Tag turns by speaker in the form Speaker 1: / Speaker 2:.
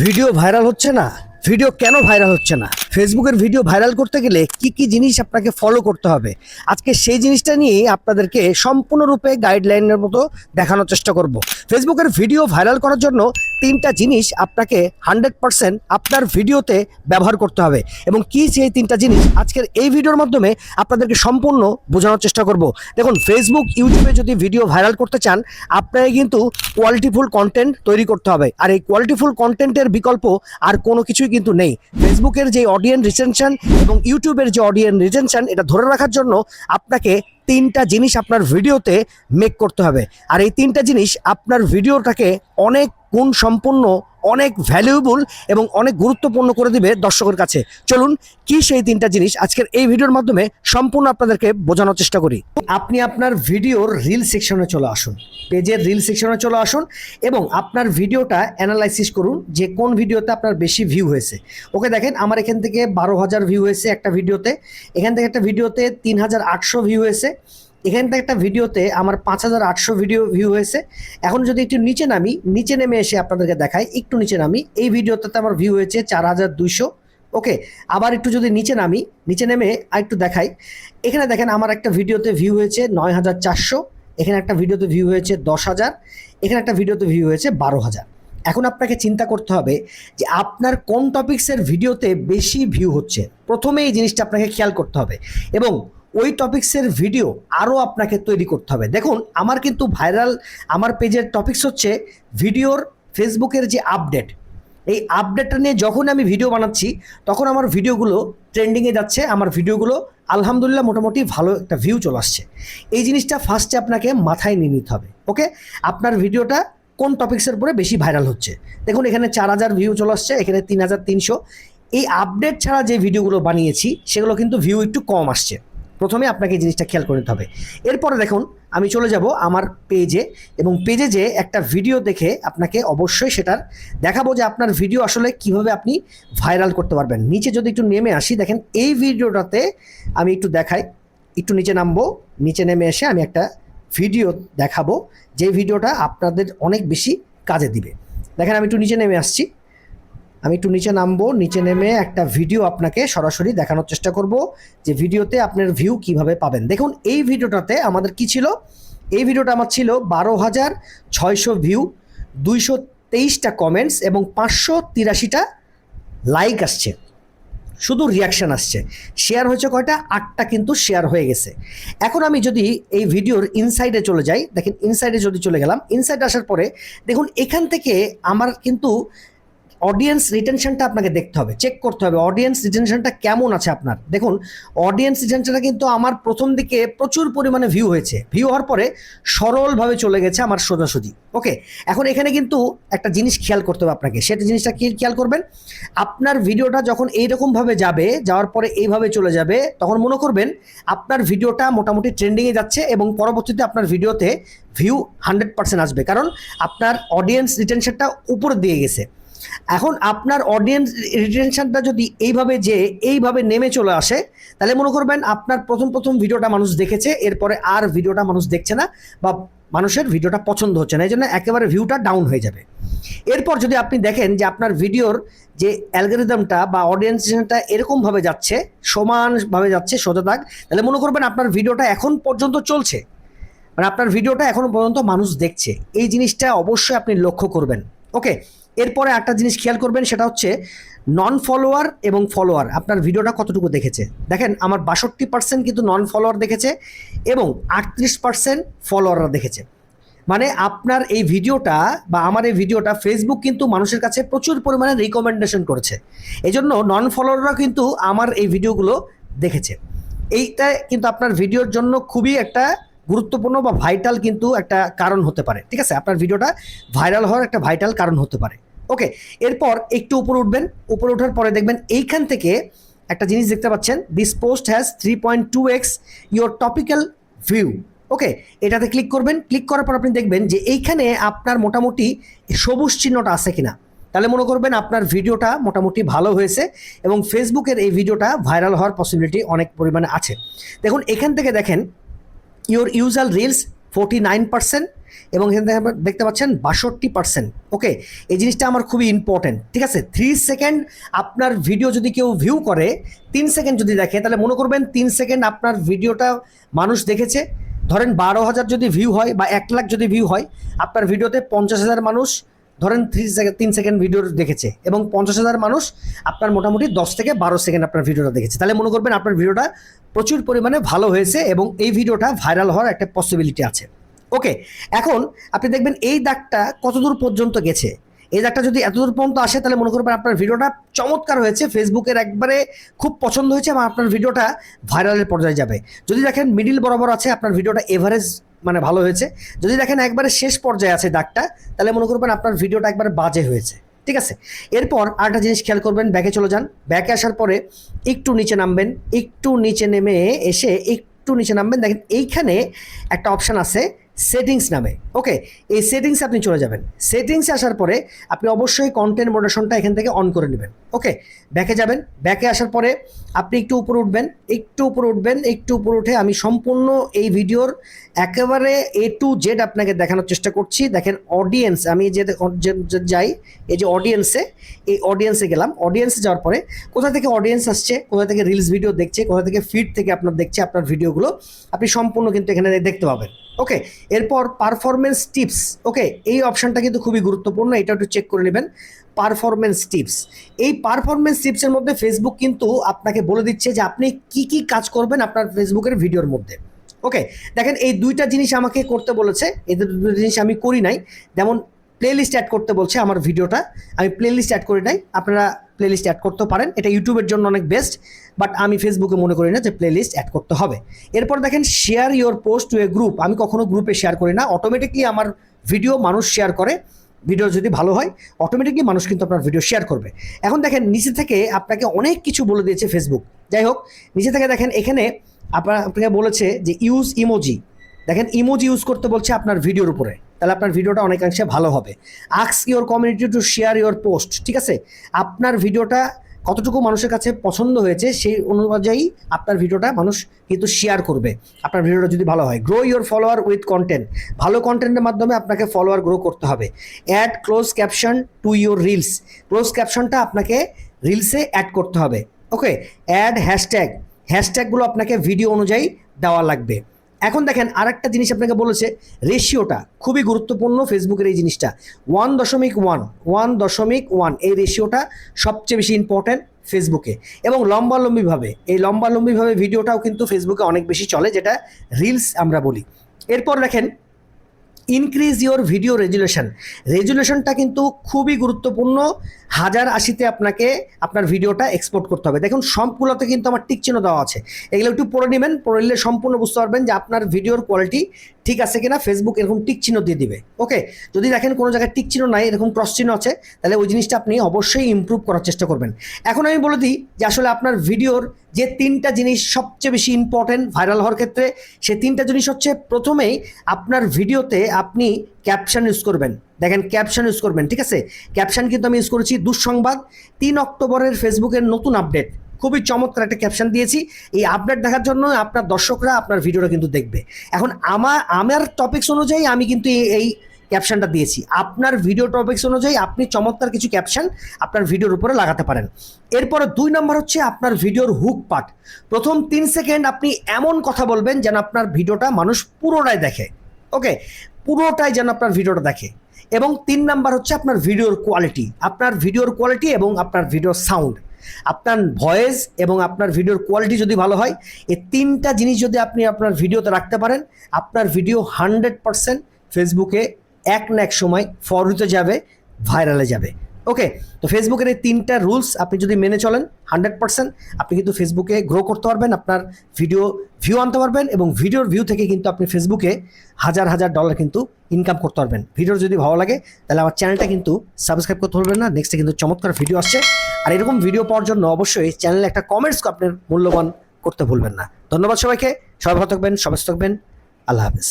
Speaker 1: Video viral হচ্ছে না? Video কেন ভাইরাল হচ্ছে না? ফেসবুকের ভিডিও ভাইরাল করতে গেলে কি কি জিনিস আপনাকে ফলো করতে হবে? আজকে সেই জিনিসটা নিয়েই আপনাদেরকে সম্পূর্ণরূপে গাইডলাইনের মতো দেখানোর চেষ্টা করব। ফেসবুকের ভিডিও ভাইরাল করার জন্য তিনটা জিনিস আপনাকে হান্ড্রেড পার্সেন্ট আপনার ভিডিওতে ব্যবহার করতে হবে। এবং কি সেই তিনটা জিনিস আজকের এই ভিডিওর মাধ্যমে আপনাদেরকে সম্পূর্ণ বোঝানোর চেষ্টা করব। দেখুন ফেসবুক ইউটিউবে যদি ভিডিও ভাইরাল করতে চান, আপনাকে কিন্তু কোয়ালিটিফুল কন্টেন্ট তৈরি করতে হবে। আর এই কোয়ালিটিফুল কন্টেন্টের বিকল্প আর কোনো কিছুই কিন্তু নেই। ফেসবুকের যে অডিয়েন্স রিটেনশন এবং ইউটিউবের যে অডিয়েন্স রিটেনশন এটা ধরে রাখার জন্য আপনাকে তিনটা জিনিস আপনার ভিডিওতে মেক করতে হবে। আর এই তিনটা জিনিস আপনার ভিডিওটাকে অনেক গুণ সম্পূর্ণ অনেক ভ্যালুয়েবল এবং অনেক গুরুত্বপূর্ণ করে দিবে দর্শকের কাছে। চলুন, কি সেই তিনটা জিনিস আজকের এই ভিডিওর মাধ্যমে সম্পূর্ণ আপনাদেরকে বোঝানোর চেষ্টা করি। আপনি আপনার ভিডিওর রিল সেকশনে চলে আসুন। পেজের রিল সেকশনে চলে আসুন এবং আপনার ভিডিওটা অ্যানালাইসিস করুন যে কোন ভিডিওতে আপনার বেশি ভিউ হয়েছে। ওকে, দেখেন, আমার এখান থেকে বারো হাজার ভিউ হয়েছে একটা ভিডিওতে। এখান থেকে একটা ভিডিওতে তিন হাজার আটশো ভিউ হয়েছে। এখান থেকে একটা ভিডিওতে আমার পাঁচ হাজার আটশো ভিডিও ভিউ হয়েছে। এখন যদি একটু নিচে নামি, নিচে নেমে এসে আপনাদেরকে দেখাই, একটু নিচে নামি, এই ভিডিওটাতে আমার ভিউ হয়েছে চার হাজার দুইশো। ওকে আবার একটু যদি নিচে নামি, নিচে নেমে আর একটু দেখাই। এখানে দেখেন আমার একটা ভিডিওতে ভিউ হয়েছে নয় হাজার চারশো, এখানে একটা ভিডিওতে ভিউ হয়েছে দশ হাজার, এখানে একটা ভিডিওতে ভিউ হয়েছে বারো হাজার। এখন আপনাকে চিন্তা করতে হবে যে আপনার কোন টপিক্সের ভিডিওতে বেশি ভিউ হচ্ছে। প্রথমে এই জিনিসটা আপনাকে খেয়াল করতে হবে এবং ওই টপিক্সের ভিডিও আরও আপনাকে তৈরি করতে হবে। দেখুন, আমার কিন্তু ভাইরাল আমার পেজের টপিক্স হচ্ছে ভিডিওর ফেসবুকের যে আপডেট এই আপডেটটা নিয়ে যখন আমি ভিডিও বানাচ্ছি, তখন আমার ভিডিওগুলো ট্রেন্ডিংয়ে যাচ্ছে, আমার ভিডিওগুলো আলহামদুলিল্লাহ মোটামুটি ভালো একটা ভিউ চলে আসছে। এই জিনিসটা ফার্স্টে আপনাকে মাথায় নিয়ে নিতে হবে ওকে আপনার ভিডিওটা কোন টপিক্সের উপরে বেশি ভাইরাল হচ্ছে? দেখুন, এখানে চার হাজার ভিউ চলে আসছে, এখানে তিন হাজার তিনশো। এই আপডেট ছাড়া যে ভিডিওগুলো বানিয়েছি, সেগুলো কিন্তু ভিউ একটু কম আসছে। প্রথমে আপনাকে এই জিনিসটা খেয়াল করে নিতে হবে। এরপরে দেখুন, আমি চলে যাব আমার পেজে এবং পেজে যে একটা ভিডিও দেখে আপনাকে অবশ্যই সেটার দেখাবো যে আপনার ভিডিও আসলে কীভাবে আপনি ভাইরাল করতে পারবেন। নিচে যদি একটু নেমে আসি, দেখেন এই ভিডিওটাতে আমি একটু দেখাই, একটু নিচে নামবো, নিচে নেমে এসে আমি একটা ভিডিও দেখাবো, যে ভিডিওটা আপনাদের অনেক বেশি কাজে দিবে। দেখেন আমি একটু নিচে নেমে আসছি। আমি একটু নিচে নামবো, নিচে নেমে একটা ভিডিও আপনাকে সরাসরি দেখানোর চেষ্টা করব যে ভিডিওতে আপনার ভিউ কীভাবে পাবেন। দেখুন, এই ভিডিওটাতে আমাদের কি ছিল? এই ভিডিওটা আমার ছিল বারো হাজার ছয়শো ভিউ দুইশো তেইশটা কমেন্টস এবং পাঁচশো তিরাশিটা লাইক আসছে। শুধু রিয়াকশন আসছে। শেয়ার হয়েছে কয়টা? আটটা কিন্তু শেয়ার হয়ে গেছে। এখন আমি যদি এই ভিডিওর ইনসাইডে চলে যাই, দেখেন ইনসাইডে যদি চলে গেলাম ইনসাইডে আসার পরে দেখুন, এখান থেকে আমার কিন্তু অডিয়েন্স রিটেনশনটা আপনাকে দেখতে হবে চেক করতে হবে অডিয়েন্স রিটেনশনটা কেমন আছে আপনার। দেখুন অডিয়েন্স রিটেনশনটা কিন্তু আমার প্রথম দিকে প্রচুর পরিমাণে ভিউ হয়েছে। ভিউ হওয়ার পরে সরলভাবে চলে গেছে আমার সোজাসুজি ওকে এখন এখানে কিন্তু একটা জিনিস খেয়াল করতে হবে আপনাকে, সেটা জিনিসটা কি খেয়াল করবেন? আপনার ভিডিওটা যখন এইরকমভাবে যাবে, যাওয়ার পরে এইভাবে চলে যাবে, তখন মনে করবেন আপনার ভিডিওটা মোটামুটি ট্রেন্ডিংয়ে যাচ্ছে এবং পরবর্তীতে আপনার ভিডিওতে ভিউ হান্ড্রেড পার্সেন্ট আসবে। কারণ আপনার অডিয়েন্স রিটেনশনটা উপরে দিয়ে গেছে। এখন আপনার অডিয়েন্স রিটেনশনটা যদি এইভাবে যে এইভাবে নেমে চলে আসে, তাহলে মনে করবেন আপনার প্রথম প্রথম ভিডিওটা মানুষ দেখেছে, এরপরে আর ভিডিওটা মানুষ দেখছে না বা মানুষের ভিডিওটা পছন্দ হচ্ছে না এই জন্য একেবারে ভিউটা ডাউন হয়ে যাবে। এরপর যদি আপনি দেখেন যে আপনার ভিডিওর যে অ্যালগোরিদমটা বা অডিয়েন্সটা এরকমভাবে যাচ্ছে, সমানভাবে যাচ্ছে সোজা থাক তাহলে মনে করবেন আপনার ভিডিওটা এখন পর্যন্ত চলছে। মানে আপনার ভিডিওটা এখনও পর্যন্ত মানুষ দেখছে। এই জিনিসটা অবশ্যই আপনি লক্ষ্য করবেন। ওকে এরপরে একটা জিনিস খেয়াল করবেন, সেটা হচ্ছে নন ফলোয়ার এবং ফলোয়ার আপনার ভিডিওটা কতটুকু দেখেছে? দেখেন, আমার বাষট্টি পার্সেন্ট কিন্তু নন ফলোয়ার দেখেছে এবং আটত্রিশ পার্সেন্ট ফলোয়াররা দেখেছে। মানে আপনার এই ভিডিওটা বা আমার এই ভিডিওটা ফেসবুক কিন্তু মানুষের কাছে প্রচুর পরিমাণে রিকমেন্ডেশন করেছে। এই জন্য নন ফলোয়াররা কিন্তু আমার এই ভিডিওগুলো দেখেছে। এইটা কিন্তু আপনার ভিডিওর জন্য খুবই একটা গুরুত্বপূর্ণ বা ভাইটাল কিন্তু একটা কারণ হতে পারে। ঠিক আছে? আপনার ভিডিওটা ভাইরাল হওয়ার একটা ভাইটাল কারণ হতে পারে। ওকে এরপর একটু উপরে উঠবেন। উপরে ওঠার পরে দেখবেন এইখান থেকে একটা জিনিস দেখতে পাচ্ছেন। This post has three point two X your topical view okay এটাতে ক্লিক করবেন। ক্লিক করার পর আপনি দেখবেন যে এইখানে আপনার মোটামুটি সবুজ চিহ্নটা আছে কিনা। তাহলে মনে করবেন আপনার ভিডিওটা মোটামুটি ভালো হয়েছে এবং ফেসবুকের এই ভিডিওটা ভাইরাল হওয়ার পসিবিলিটি অনেক পরিমাণে আছে। দেখুন, এখান থেকে দেখেন your usual reels forty nine percent এবং এখান দেখতে পাচ্ছেন বাষট্টি পার্সেন্ট ওকে এই জিনিসটা আমার খুবই ইম্পর্টেন্ট ঠিক আছে? থ্রি সেকেন্ড আপনার ভিডিও যদি কেউ ভিউ করে, তিন সেকেন্ড যদি দেখে, তাহলে মনে করবেন তিন সেকেন্ড আপনার ভিডিওটা মানুষ দেখেছে। ধরেন বারো হাজার যদি ভিউ হয় বা এক লাখ যদি ভিউ হয়, আপনার ভিডিওতে পঞ্চাশ হাজার মানুষ, ধরেন থ্রি সেকেন্ড তিন সেকেন্ড ভিডিও দেখেছে এবং পঞ্চাশ হাজার মানুষ আপনার মোটামুটি দশ থেকে বারো সেকেন্ড আপনার ভিডিওটা দেখেছে। তাহলে মনে করবেন আপনার ভিডিওটা প্রচুর পরিমাণে ভালো হয়েছে এবং এই ভিডিওটা ভাইরাল হওয়ার একটা পসিবিলিটি আছে। ওকে এখন আপনি দেখবেন এই দাগটা কতদূর পর্যন্ত গেছে? এই দাগটা যদি এতদূর পর্যন্ত আসে, তাহলে মনে করবেন আপনার ভিডিওটা চমৎকার হয়েছে। ফেসবুকের একবারে খুব পছন্দ হয়েছে এবং আপনার ভিডিওটা ভাইরালের পর্যায়ে যাবে। যদি দেখেন মিডিল বরাবর আছে, আপনার ভিডিওটা এভারেজ মানে ভালো হয়েছে। যদি দেখেন একবারে শেষ পর্যায়ে আছে দাগটা, তাহলে মনে করবেন আপনার ভিডিওটা একবারে বাজে হয়েছে। ঠিক আছে? এরপর আরেকটা জিনিস খেয়াল করবেন, ব্যাকে চলে যান। ব্যাকে আসার পরে একটু নিচে নামবেন, একটু নিচে নেমে এসে একটু নিচে নামবেন। দেখেন এইখানে একটা অপশান আছে সেটিংস নামে। ওকে এই সেটিংসে আপনি চলে যাবেন। সেটিংসে আসার পরে আপনি অবশ্যই কন্টেন্ট মডারেশনটা এখান থেকে অন করে নেবেন। ওকে ব্যাকে যাবেন। ব্যাকে আসার পরে আপনি একটু উপরে উঠবেন। একটু উপরে উঠবেন। একটু উপরে উঠে আমি সম্পূর্ণ এই ভিডিওর একেবারে এ টু জেড আপনাকে দেখানোর চেষ্টা করছি। দেখেন অডিয়েন্স আমি যে যাই, এই যে অডিয়েন্সে এই অডিয়েন্সে গেলাম। অডিয়েন্সে যাওয়ার পরে কোথা থেকে অডিয়েন্স আসছে, কোথা থেকে রিলস ভিডিও দেখছে, কোথা থেকে ফিড থেকে আপনার দেখছে, আপনার ভিডিওগুলো আপনি সম্পূর্ণ কিন্তু এখানে দেখতে পাবেন। ওকে এরপর পারফরমেন্স টিপস ওকে এই অপশনটা কিন্তু খুবই গুরুত্বপূর্ণ, এটা একটু চেক করে নেবেন পারফরমেন্স টিপস এই পারফরমেন্স টিপসের মধ্যে ফেসবুক কিন্তু আপনাকে বলে দিচ্ছে যে আপনি কি কি কাজ করবেন আপনার ফেসবুকের ভিডিওর মধ্যে ওকে দেখেন এই দুইটা জিনিস আমাকে করতে বলেছে, এই দুটো জিনিস আমি করি নাই, যেমন প্লেলিস্ট অ্যাড করতে বলছে আমার ভিডিওটা। আমি প্লেলিস্ট অ্যাড করি নাই, আপনারা প্লেলিস্ট অ্যাড করতে পারেন। এটা ইউটিউবের জন্য অনেক বেস্ট বাট আমি ফেসবুকে মনে করি না যে প্লেলিস্ট অ্যাড করতে হবে। এরপর দেখেন share your post to a group আমি কখনো গ্রুপে শেয়ার করি না। অটোমেটিকলি আমার ভিডিও মানুষ শেয়ার করে। ভিডিও যদি ভালো হয় অটোমেটিকলি মানুষ কিন্তু আপনার ভিডিও শেয়ার করবে। এখন দেখেন, নিচে থেকে আপনাকে অনেক কিছু বলে দিয়েছে ফেসবুক যাই হোক, নিচে থেকে দেখেন, এখানে আপনার, আপনাকে বলেছে যে ইউজ ইমোজি দেখেন ইমোজি ইউজ করতে বলছে আপনার ভিডিওর উপরে। তাহলে আপনার ভিডিওটা অনেকাংশে ভালো হবে। আক্স your community to share your post ঠিক আছে? আপনার ভিডিওটা কতটুকু মানুষের কাছে পছন্দ হয়েছে, সেই অনুযায়ী আপনার ভিডিওটা মানুষ কিন্তু শেয়ার করবে। আপনার ভিডিওটা যদি ভালো হয় grow your follower with content ভালো কন্টেন্টের মাধ্যমে আপনাকে ফলোয়ার গ্রো করতে হবে। Add close caption to your reels close ক্যাপশনটা আপনাকে রিলসে অ্যাড করতে হবে। ওকে অ্যাড হ্যাশট্যাগ হ্যাশট্যাগুলো আপনাকে ভিডিও অনুযায়ী দেওয়া লাগবে। এখন দেখেন আর একটা জিনিস আপনাকে বলেছে রেশিওটা খুবই গুরুত্বপূর্ণ ফেসবুকের এই জিনিসটা। ওয়ান দশমিক ওয়ান ওয়ান দশমিক ওয়ান এই রেশিওটা সবচেয়ে বেশি ইম্পর্ট্যান্ট ফেসবুকে এবং লম্বালম্বিভাবে, এই লম্বালম্বিভাবে ভিডিওটাও কিন্তু ফেসবুকে অনেক বেশি চলে, যেটা রিলস আমরা বলি। এরপর দেখেন ইনক্রিজ ইওর ভিডিও রেজুলেশন রেজুলেশনটা কিন্তু খুবই গুরুত্বপূর্ণ। হাজার আশিতে আপনাকে আপনার ভিডিওটা এক্সপোর্ট করতে হবে। দেখুন, সবগুলোতে কিন্তু আমার টিক চিহ্ন দেওয়া আছে। এগুলো একটু পড়ে নেবেন, পড়ে নিলে সম্পূর্ণ বুঝতে পারবেন যে আপনার ভিডিওর কোয়ালিটি ঠিক আছে কিনা ফেসবুক এরকম টিক চিহ্ন দিয়ে দিবে। ওকে যদি দেখেন কোনো জায়গায় টিক চিহ্ন নাই, এরকম ক্রস চিহ্ন আছে, তাহলে ওই জিনিসটা আপনি অবশ্যই ইমপ্রুভ করার চেষ্টা করবেন। এখন আমি বলে দিই যে আসলে আপনার ভিডিওর যে তিনটা জিনিস সবচেয়ে বেশি ইম্পর্টেন্ট ভাইরাল হওয়ার ক্ষেত্রে, সে তিনটা জিনিস হচ্ছে প্রথমেই আপনার ভিডিওতে আপনি ক্যাপশন ইউজ করবেন। দেখেন ক্যাপশন ইউজ করবেন, ঠিক আছে? ক্যাপশন কিন্তু আমি ইউজ করেছি দুঃসংবাদ, তিন অক্টোবরের ফেসবুকের নতুন আপডেট খুবই চমৎকার একটা ক্যাপশন দিয়েছি। এই আপডেট দেখার জন্য আপনার দর্শকরা আপনার ভিডিওটা কিন্তু দেখবে। এখন আমার আমার টপিকস অনুযায়ী আমি কিন্তু এই- ক্যাপশনটা দিয়েছি। আপনার ভিডিও টপিক্স অনুযায়ী আপনি চমৎকার কিছু ক্যাপশন আপনার ভিডিওর উপরে লাগাতে পারেন। এরপরে দুই নম্বর হচ্ছে আপনার ভিডিওর হুক পার্ট প্রথম তিন সেকেন্ড আপনি এমন কথা বলবেন যেন আপনার ভিডিওটা মানুষ পুরোটাই দেখে। ওকে পুরোটাই যেন আপনার ভিডিওটা দেখে। এবং তিন নাম্বার হচ্ছে আপনার ভিডিওর কোয়ালিটি আপনার ভিডিওর কোয়ালিটি এবং আপনার ভিডিওর সাউন্ড আপনার ভয়েস এবং আপনার ভিডিওর কোয়ালিটি যদি ভালো হয়, এই তিনটা জিনিস যদি আপনি আপনার ভিডিওতে রাখতে পারেন, আপনার ভিডিও হান্ড্রেড পারসেন্ট ফেসবুকে এক না এক সময় ফরওয়ার্ড যাবে ভাইরালে যাবে। ওকে তো ফেসবুকের এই তিনটা রুলস আপনি যদি মেনে চলেন হান্ড্রেড পার্সেন্ট আপনি কিন্তু ফেসবুকে গ্রো করতে পারবেন, আপনার ভিডিও ভিউ আনতে পারবেন এবং ভিডিওর ভিউ থেকে কিন্তু আপনি ফেসবুকে হাজার হাজার ডলার কিন্তু ইনকাম করতে পারবেন। ভিডিও যদি ভালো লাগে, তাহলে আমার চ্যানেলটা কিন্তু সাবস্ক্রাইব করতে পারবেন না নেক্সটে কিন্তু চমৎকার ভিডিও আসছে। আর এরকম ভিডিও পাওয়ার জন্য অবশ্যই চ্যানেলে একটা কমেন্টস আপনার মূল্যবান করতে ভুলবেন না। ধন্যবাদ সবাইকে, সবাই ভালো থাকবেন, সবাই থাকবেন, আল্লাহ হাফিজ।